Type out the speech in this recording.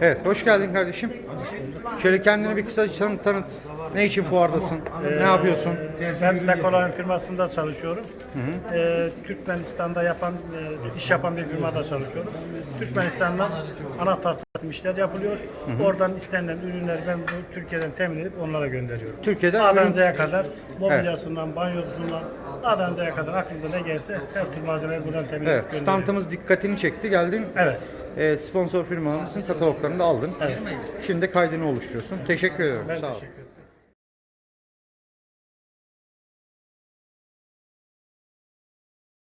Evet, hoş geldin kardeşim. Şöyle kendini bir kısa tanıt. tanıt. Ne için fuardasın? ne yapıyorsun? Ben Dekoloyan firmasında çalışıyorum. Ee, Türkmenistan'da yapan, e, iş yapan bir firmada çalışıyorum. Türkmenistan'dan anahtar tasarım işler yapılıyor. Oradan istenilen ürünleri ben bu Türkiye'den temin edip onlara gönderiyorum. Türkiye'den ürün- kadar mobilyasından, banyosundan A'dan Z'ye kadar aklınıza ne gelirse her tür malzemeyi buradan temin Evet, edip gönderiyorum. standımız dikkatini çekti. Geldin. Evet. E, sponsor firmalarımızın kataloglarını da aldın. Evet. Şimdi kaydını oluşturuyorsun. Teşekkür ederim. Ben Sağ ol. teşekkür ederim.